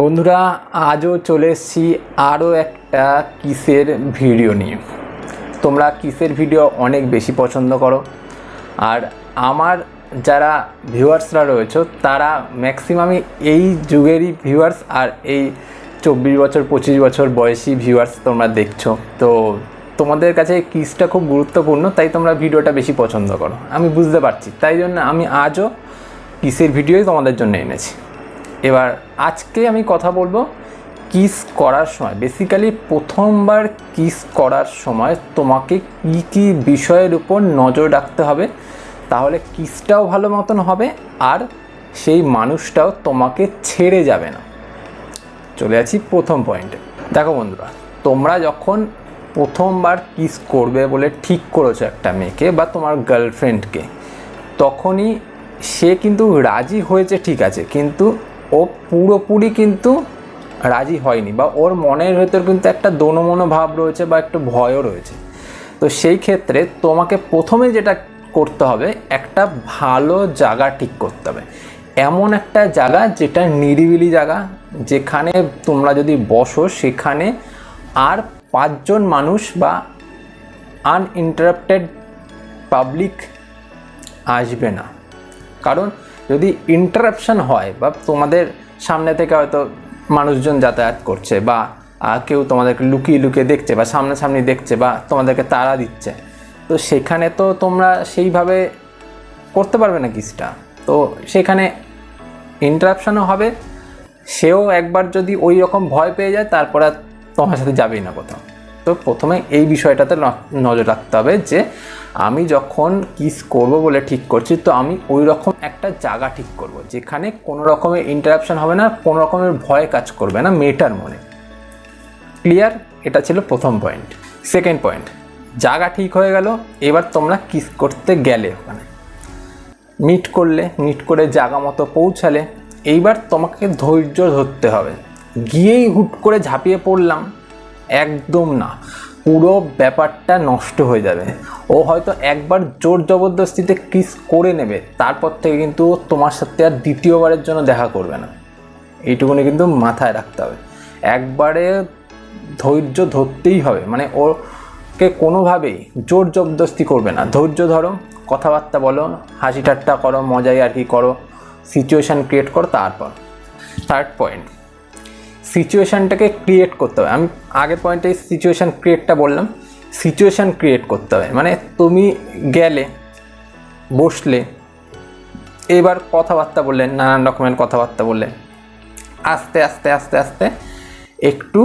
বন্ধুরা, আজও চলে এসেছি আরও একটা কিসের ভিডিও নিয়ে। তোমরা কিসের ভিডিও অনেক বেশি পছন্দ করো। আর আমার যারা ভিউয়ার্সরা রয়েছে, তারা ম্যাক্সিমামই এই যুগেরই ভিউয়ার্স আর এই চব্বিশ বছর, পঁচিশ বছর বয়সী ভিউয়ার্স তোমরা দেখছ। তো তোমাদের কাছে কিসটা খুব গুরুত্বপূর্ণ, তাই তোমরা ভিডিওটা বেশি পছন্দ করো। আমি বুঝতে পারছি, তাই জন্য আমি আজও কিসের ভিডিওই তোমাদের জন্য এনেছি। এবার আজকে আমি কথা বলব কিস করার সময় বেসিক্যালি প্রথমবার কিস করার সময় তোমাকে কী কী বিষয়ের উপর নজর রাখতে হবে, তাহলে কিসটাও ভালো মতন হবে আর সেই মানুষটাও তোমাকে ছেড়ে যাবে না। চলে আছি প্রথম পয়েন্টে দেখো বন্ধুরা, তোমরা যখন প্রথমবার কিস করবে বলে ঠিক করেছ একটা মেয়েকে বা তোমার গার্লফ্রেন্ডকে তখনই সে কিন্তু রাজি হয়েছে ঠিক আছে, কিন্তু ও পুরোপুরি কিন্তু রাজি হয়নি বা ওর মনের ভেতর কিন্তু একটা দোনমনো ভাব রয়েছে বা একটু ভয়ও রয়েছে। তো সেই ক্ষেত্রে তোমাকে প্রথমে যেটা করতে হবে, একটা ভালো জায়গা ঠিক করতে হবে। এমন একটা জায়গা যেটা নিরিবিলি জায়গা, যেখানে তোমরা যদি বসো সেখানে আর পাঁচজন মানুষ বা আনইন্টারাপ্টেড পাবলিক আসবে না। কারণ যদি ইন্টারাপশন হয় বা তোমাদের সামনে থেকে হয়তো মানুষজন যাতায়াত করছে বা কেউ তোমাদেরকে লুকিয়ে লুকিয়ে দেখছে বা সামনাসামনি দেখছে বা তোমাদেরকে তাড়া দিচ্ছে, তো সেখানে তো তোমরা সেইভাবে করতে পারবে না কিছুটা। তো সেখানে ইন্টারাপশনও হবে, সেও একবার যদি ওই রকম ভয় পেয়ে যায়, তারপর আর তোমার সাথে যাবেই না কোথাও। তো প্রথমে এই বিষয়টাতে নজর রাখতে হবে যে আমি যখন কিস করব বলে ঠিক করছি, তো আমি ওই রকম একটা জায়গা ঠিক করব, যেখানে কোনো রকমের ইন্টারাপশন হবে না, কোনো রকমের ভয় কাজ করবে না মেয়েটার মনে। ক্লিয়ার এটা ছিল প্রথম পয়েন্ট সেকেন্ড পয়েন্ট জায়গা ঠিক হয়ে গেল, এবার তোমরা কিস করতে গেলে ওখানে। মিট করলে মিট করে জায়গা মতো পৌঁছালে, এইবার তোমাকে ধৈর্য ধরতে হবে। গিয়েই হুট করে ঝাঁপিয়ে পড়লাম একদম না। পুরো ব্যাপারটা নষ্ট হয়ে যাবে। ও হয়তো একবার জোর জবরদস্তিতে কিস করে নেবে, তারপর থেকে কিন্তু তোমার সাথে আর দ্বিতীয়বারের জন্য দেখা করবে না। এইটুকুনি কিন্তু মাথায় রাখতে হবে। একবারে ধৈর্য ধরতেই হবে। মানে ওকে কোনোভাবেই জোর জবরদস্তি করবে না। ধৈর্য ধরো, কথাবার্তা বলো, হাসি ঠাট্টা করো, মজাই আর কি করো সিচুয়েশান ক্রিয়েট করো, তারপর। থার্ড পয়েন্ট সিচুয়েশানটাকে ক্রিয়েট করতে হবে। আমি আগের পয়েন্টে সিচুয়েশান ক্রিয়েটটা বললাম। সিচুয়েশান ক্রিয়েট করতে হবে। মানে তুমি গেলে, বসলে, এবার কথাবার্তা বললেন নানান রকমের কথাবার্তা বললেন আস্তে আস্তে আস্তে আস্তে একটু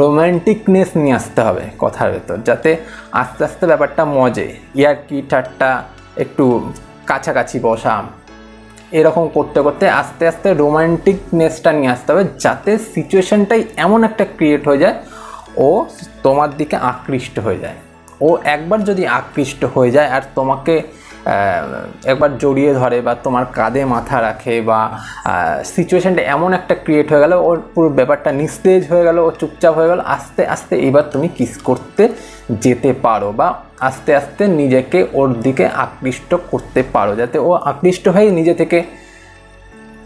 রোম্যান্টিকনেস নিয়ে আসতে হবে কথার ভেতর, যাতে আস্তে আস্তে ব্যাপারটা মজে। ইয়ারকি, ঠাট্টা, একটু কাছাকাছি বসা। এরকম করতে করতে আস্তে আস্তে রোমান্টিকনেসটা নিয়ে আসতে হবে যাতে সিচুয়েশনটাই এমন একটা ক্রিয়েট হয়ে যায়, ও তোমার দিকে আকৃষ্ট হয়ে যায়। ও একবার যদি আকৃষ্ট হয়ে যায় আর তোমাকে একবার জড়িয়ে ধরে বা তোমার কাঁধে মাথা রাখে বা সিচুয়েশানটা এমন একটা ক্রিয়েট হয়ে গেল, ওর পুরো ব্যাপারটা নিস্তেজ হয়ে গেল, ও চুপচাপ হয়ে গেল, আস্তে আস্তে এবার তুমি কিস করতে যেতে পারো বা আস্তে আস্তে নিজেকে ওর দিকে আকৃষ্ট করতে পারো, যাতে ও আকৃষ্ট হয়ে নিজে থেকে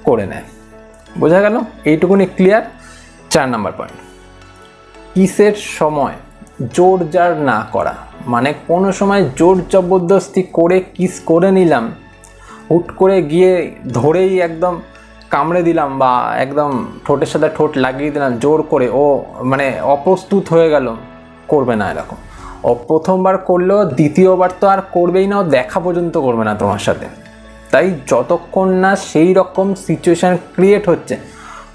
করে নেয়। বোঝা গেল? এইটুকুনি ক্লিয়ার চার নাম্বার পয়েন্ট কিসের সময় জোর জার না করা? মানে কোনো সময় জোর জবরদস্তি করে কিস করে নিলাম, হুট করে গিয়ে ধরেই একদম কামড়ে দিলাম বা একদম ঠোঁটের সাথে ঠোঁট লাগিয়ে দিলাম, জোর করে ও মানে অপ্রস্তুত হয়ে গেল, করবে না এরকম। ও প্রথমবার করলেও দ্বিতীয়বার তো আর করবেই না, ও দেখা পর্যন্ত করবে না তোমার সাথে। তাই যতক্ষণ না সেই রকম সিচুয়েশান ক্রিয়েট হচ্ছে,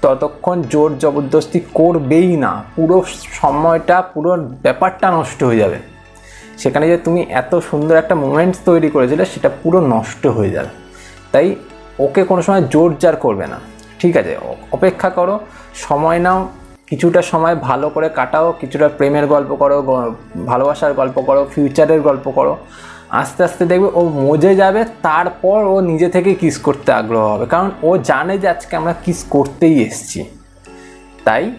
ততক্ষণ জোর জবরদস্তি করবেই না। পুরো সময়টা, পুরো ব্যাপারটা নষ্ট হয়ে যাবে। সেখানে যে তুমি এত সুন্দর একটা মোমেন্টস তৈরি করেছিলে, সেটা পুরো নষ্ট হয়ে যাবে। তাই ওকে কোনো সময় জোর জার করবে না। ঠিক আছে অপেক্ষা করো, সময় নাও কিছুটা সময় ভালো করে কাটাও, কিছুটা প্রেমের গল্প করো ভালোবাসার গল্প করো ফিউচারের গল্প করো। আস্তে আস্তে দেখবে ও মজে যাবে, তারপর ও নিজে থেকে কিস করতে আগ্রহ হবে। কারণ ও জানে যে আজকে আমরা কিস করতেই এসছি। তাই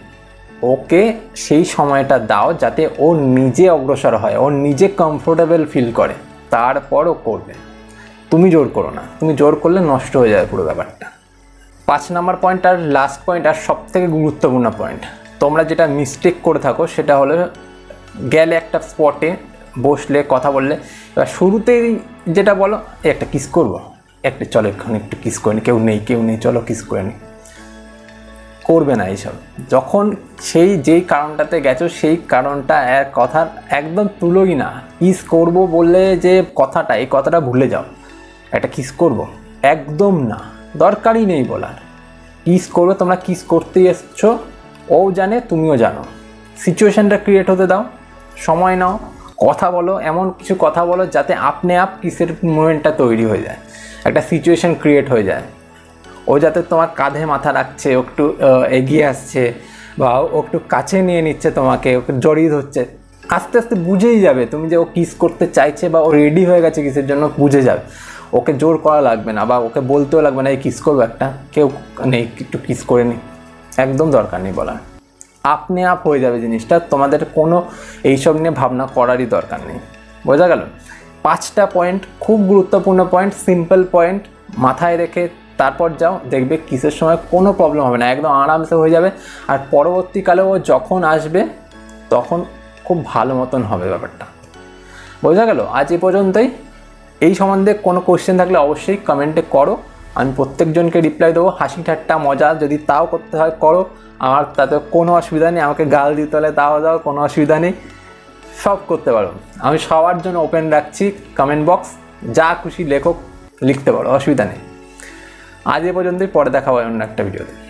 ওকে সেই সময়টা দাও যাতে ও নিজে অগ্রসর হয়, ও নিজে কমফোর্টেবল ফিল করে। তারপর ও করবে। তুমি জোর করো না। তুমি জোর করলে নষ্ট হয়ে যাবে পুরো ব্যাপারটা। পাঁচ নাম্বার পয়েন্ট আর লাস্ট পয়েন্ট আর সব থেকে গুরুত্বপূর্ণ পয়েন্ট তোমরা যেটা মিস্টেক করে থাকো, সেটা হলো গেলে একটা স্পটে বসলে, কথা বললে, এবার শুরুতেই যেটা বলো একটা কিস করব। একটা চলো এখানে একটু কিস করে নি, কেউ নেই কেউ নেই, চলো কিস করে নি। করবে না এইসব। যখন সেই যেই কারণটাতে গেছো, সেই কারণটা এক কথার একদম তুলোই না। কিস করব বললে যে কথাটা, এই কথাটা ভুলে যাও। একটা কিস করব? একদম না। দরকারই নেই বলার। কিস করবে, তোমরা কিস করতেই এসছো। ও জানে, তুমিও জানো। সিচুয়েশানটা ক্রিয়েট হতে দাও, সময় নাও, কথা বলো, এমন কিছু কথা বলো যাতে আপনি আপ কিসের মুভমেন্টটা তৈরি হয়ে যায়। একটা সিচুয়েশান ক্রিয়েট হয়ে যায়। ও যাতে তোমার কাঁধে মাথা রাখছে, ও একটু এগিয়ে আসছে, বা ও একটু কাছে নিয়ে নিচ্ছে তোমাকে ওকে জড়িয়ে ধরছে, আস্তে আস্তে বুঝেই যাবে তুমি যে ও কিস করতে চাইছে বা ও রেডি হয়ে গেছে কিসের জন্য, বুঝে যাবে। ওকে জোর করা লাগবে না বা ওকে বলতেও লাগবে না, এই কিস করব একটা। কেউ নেই, একটু কিস করে নি একদম দরকার নেই বলার। আপনি আপ হয়ে যাবে জিনিসটা, তোমাদের কোনো এইসব নিয়ে ভাবনা করারই দরকার নেই। বোঝা গেল? পাঁচটা পয়েন্ট খুব গুরুত্বপূর্ণ পয়েন্ট সিম্পল পয়েন্ট মাথায় রেখে তারপর যাও, দেখবে কিসের সময় কোনো প্রবলেম হবে না, একদম আরামসে হয়ে যাবে। আর পরবর্তীকালে ও যখন আসবে, তখন খুব ভালো মতন হবে ব্যাপারটা। বোঝা গেল? আজ এই পর্যন্তই। এই সম্বন্ধে কোনো কোশ্চেন থাকলে অবশ্যই কমেন্টে করো। আমি প্রত্যেকজনকে রিপ্লাই দেবো, হাসি ঠাট্টা, মজা, যদি তাও করতে হয়, করো। আমার তাতে কোনো অসুবিধা নেই, আমাকে গাল দিতে হলে তাও দাও, কোনো অসুবিধা নেই। সব করতে পারো। আমি সবার জন্য ওপেন রাখছি কমেন্ট বক্স যা খুশি লেখক লিখতে পারো, অসুবিধা নেই। আজ এ পর্যন্তই, পরে দেখা হয় অন্য একটা ভিডিওতে